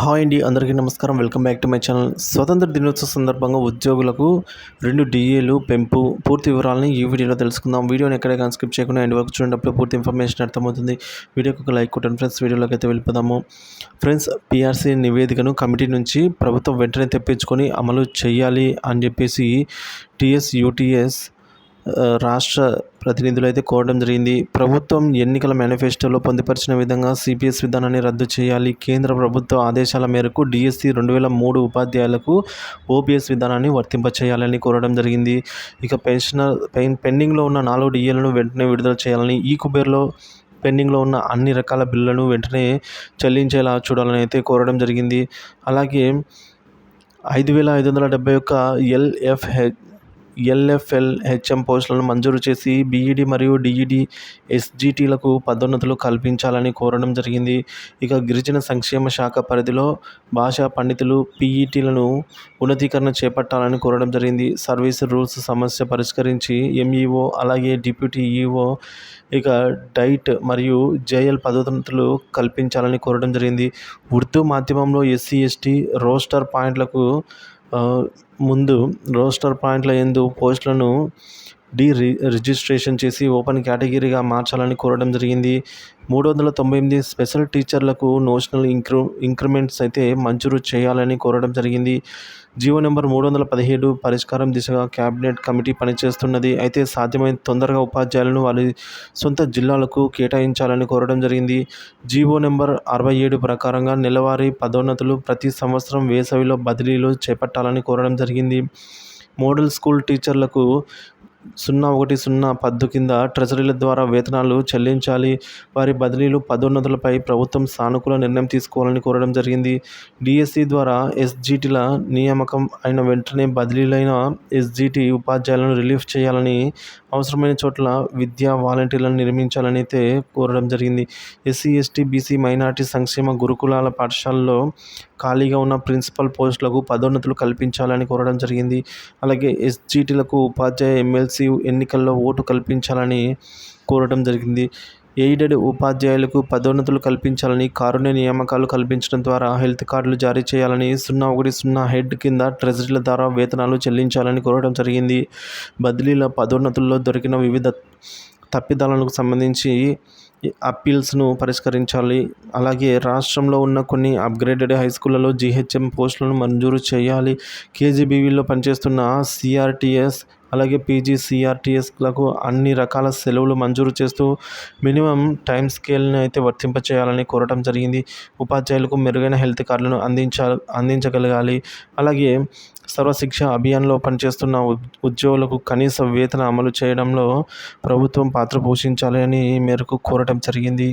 Hi అండి అందరికీ నమస్కారం. Welcome back to my channel. స్వతంత్ర దినోత్సవ సందర్భంగా ఉద్యోగులకు రెండు డిఏలు పెంపు పూర్తి వివరాలని ఈ వీడియోలో తెలుసుకుందాం. వీడియోని ఎక్కడ కానీ స్కిప్ చేయకుండా ఎండ్ వరకు చూడేటప్పుడు పూర్తి ఇన్ఫర్మేషన్ అర్థమవుతుంది. వీడియోకి ఒక లైక్ కొట్టండి ఫ్రెండ్స్. వీడియోలోకి అయితే వెళ్ళిపోదాము. ఫ్రెండ్స్ పిఆర్సీ నివేదికను కమిటీ నుంచి ప్రభుత్వం వెంటనే తెప్పించుకొని అమలు చేయాలి అని చెప్పేసి టీఎస్ యూటీఎస్ రాష్ట్ర ప్రతినిధులు అయితే కోరడం జరిగింది. ప్రభుత్వం ఎన్నికల మేనిఫెస్టోలో పొందుపరిచిన విధంగా సిపిఎస్ విధానాన్ని రద్దు చేయాలి. కేంద్ర ప్రభుత్వ ఆదేశాల మేరకు డిఎస్సి రెండు వేల మూడు ఉపాధ్యాయులకు ఓపీఎస్ విధానాన్ని వర్తింపచేయాలని కోరడం జరిగింది. ఇక పెన్షనర్ పెండింగ్లో ఉన్న నాలుగు డిఏలను వెంటనే విడుదల చేయాలని ఈ కుబేర్లో పెండింగ్లో ఉన్న అన్ని రకాల బిల్లులను వెంటనే చెల్లించేలా చూడాలని అయితే కోరడం జరిగింది. అలాగే ఐదు వేల ఐదు వందల డెబ్బై ఒక్క ఎల్ఎఫ్హెచ్ ఎల్ఎఫ్ఎల్ హెచ్ఎం పోస్టులను మంజూరు చేసి బీఈడి మరియు డిఈడి ఎస్జిటిలకు పదోన్నతులు కల్పించాలని కోరడం జరిగింది. ఇక గిరిజన సంక్షేమ శాఖ పరిధిలో భాషా పండితులు పీఈటీలను ఉన్నతీకరణ చేపట్టాలని కోరడం జరిగింది. సర్వీస్ రూల్స్ సమస్య పరిష్కరించి ఎంఈఓ అలాగే డిప్యూటీ ఈఓ ఇక డైట్ మరియు జేఎల్ పదోన్నతులు కల్పించాలని కోరడం జరిగింది. ఉర్దూ మాధ్యమంలో ఎస్సీ ఎస్టీ రోస్టర్ పాయింట్లకు ముందు రోస్టర్ పాయింట్ల ఎందు పోస్టులను డీ రి రిజిస్ట్రేషన్ చేసి ఓపెన్ కేటగిరీగా మార్చాలని కోరడం జరిగింది. మూడు వందల తొంభై ఎనిమిది స్పెషల్ టీచర్లకు నోషనల్ ఇంక్రూ ఇంక్రిమెంట్స్ అయితే మంజూరు చేయాలని కోరడం జరిగింది. జీవో నెంబర్ మూడు వందల పదిహేడు పరిష్కారం దిశగా క్యాబినెట్ కమిటీ పనిచేస్తున్నది. అయితే సాధ్యమైన తొందరగా ఉపాధ్యాయులను వారి సొంత జిల్లాలకు కేటాయించాలని కోరడం జరిగింది. జీవో నెంబర్ అరవై ఏడు ప్రకారంగా నెలవారీ పదోన్నతులు ప్రతి సంవత్సరం వేసవిలో బదిలీలు చేపట్టాలని కోరడం జరిగింది. మోడల్ స్కూల్ టీచర్లకు సున్నా ఒకటి సున్నా పద్దు కింద ట్రెజరీల ద్వారా వేతనాలు చెల్లించాలి. వారి బదిలీలు పదోన్నతులపై ప్రభుత్వం సానుకూల నిర్ణయం తీసుకోవాలని కోరడం జరిగింది. డిఎస్సి ద్వారా ఎస్జిటిల నియామకం అయిన వెంటనే బదిలీలైన ఎస్జిటి ఉపాధ్యాయులను రిలీఫ్ చేయాలని అవసరమైన చోట్ల విద్యా వాలంటీర్లను నిర్మించాలని అయితే కోరడం జరిగింది. ఎస్సీ ఎస్టీ బీసీ మైనార్టీ సంక్షేమ గురుకులాల పాఠశాలలో ఖాళీగా ఉన్న ప్రిన్సిపల్ పోస్టులకు పదోన్నతులు కల్పించాలని కోరడం జరిగింది. అలాగే ఎస్జీటీలకు ఉపాధ్యాయ ఎమ్మెల్సీ ఎన్నికల్లో ఓటు కల్పించాలని కోరడం జరిగింది. ఎయిడెడ్ ఉపాధ్యాయులకు పదోన్నతులు కల్పించాలని కారుణ్య నియామకాలు కల్పించడం ద్వారా హెల్త్ కార్డులు జారీ చేయాలని సున్నా ఒకటి సున్నా హెడ్ కింద ట్రెజరీల ద్వారా వేతనాలు చెల్లించాలని కోరడం జరిగింది. బదిలీల పదోన్నతుల్లో దొరికిన వివిధ తప్పిదాలకు సంబంధించి అప్పీల్స్ను పరిష్కరించాలి. అలాగే రాష్ట్రంలో ఉన్న కొన్ని అప్గ్రేడెడ్ హై స్కూళ్ళలో జీహెచ్ఎం పోస్టులను మంజూరు చేయాలి. కేజీబీవీలో పనిచేస్తున్న సిఆర్టీఎస్ అలాగే పీజీ సిఆర్టీఎస్లకు అన్ని రకాల సెలవులు మంజూరు చేస్తూ మినిమం టైం స్కేల్ని అయితే వర్తింపచేయాలని కోరటం జరిగింది. ఉపాధ్యాయులకు మెరుగైన హెల్త్ కార్డులను అందించ అందించగలగాలి. అలాగే సర్వశిక్ష అభియాన్లో పనిచేస్తున్న ఉద్యోగులకు కనీస వేతన అమలు చేయడంలో ప్రభుత్వం పాత్ర పోషించాలి అని మేరకు కోరటం జరిగింది.